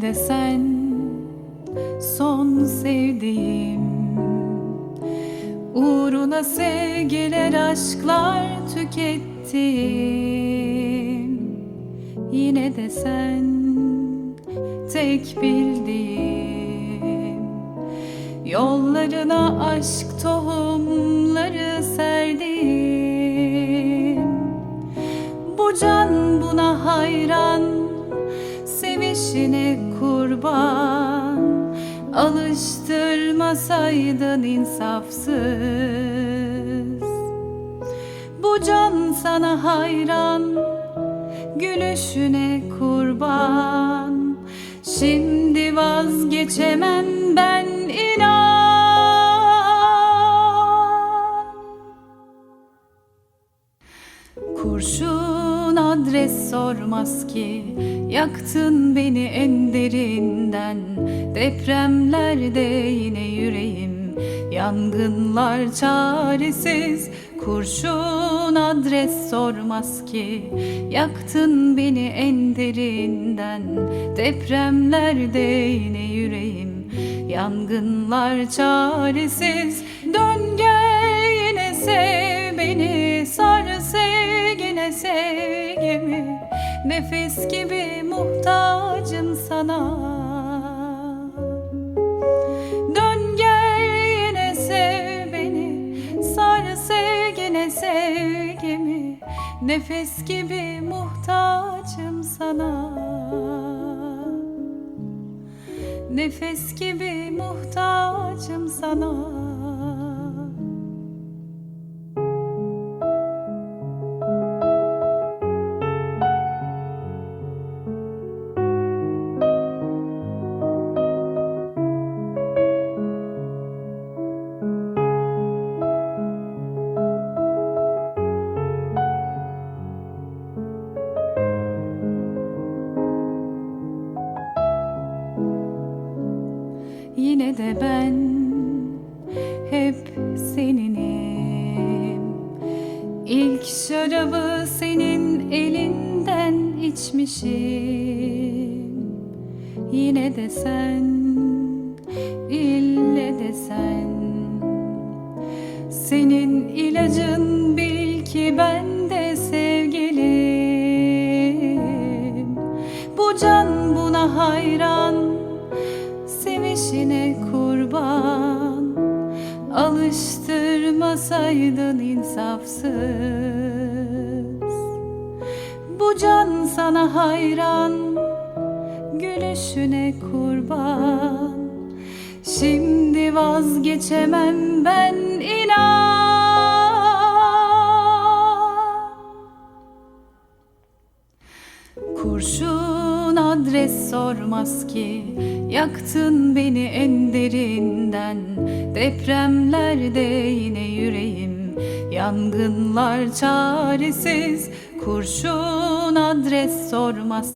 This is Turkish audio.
de sen son sevdiğim. Uğruna sevgiler aşklar tükettim. Yine de sen tek bildiğim. Yollarına aşk tohumları Sevişine kurban. Alıştırmasaydın insafsız. Bu can sana hayran Gülüşüne kurban. Şimdi vazgeçemem ben inan. Kurşun adres sormaz ki. Yaktın beni en derinden. Depremlerde yine yüreğim. Yangınlar çaresiz. Kurşun adres sormaz ki. Yaktın beni en derinden. Depremlerde yine yüreğim. Yangınlar çaresiz. Dön gel yine sev beni Sar sevgine sevgimi Nefes gibi muhtacım sana. Dön gel yine sev beni Sar sevgine sevgimi Nefes gibi muhtacım sana. Nefes gibi muhtacım sana Yine de ben hep seninim. İlk şarabı senin elinden içmişim. Yine de sen, ille de sen. Senin ilacın bil ki ben de sevgilim. Bu can buna hayran Alıştırmasaydın insafsız. Bu can sana hayran Gülüşüne kurban. Şimdi vazgeçemem ben inan. Kurşun adres sormaz ki. Yaktın beni en derinden. Depremlerde yine yüreğim. Yangınlar çaresiz. Kurşun adres sormaz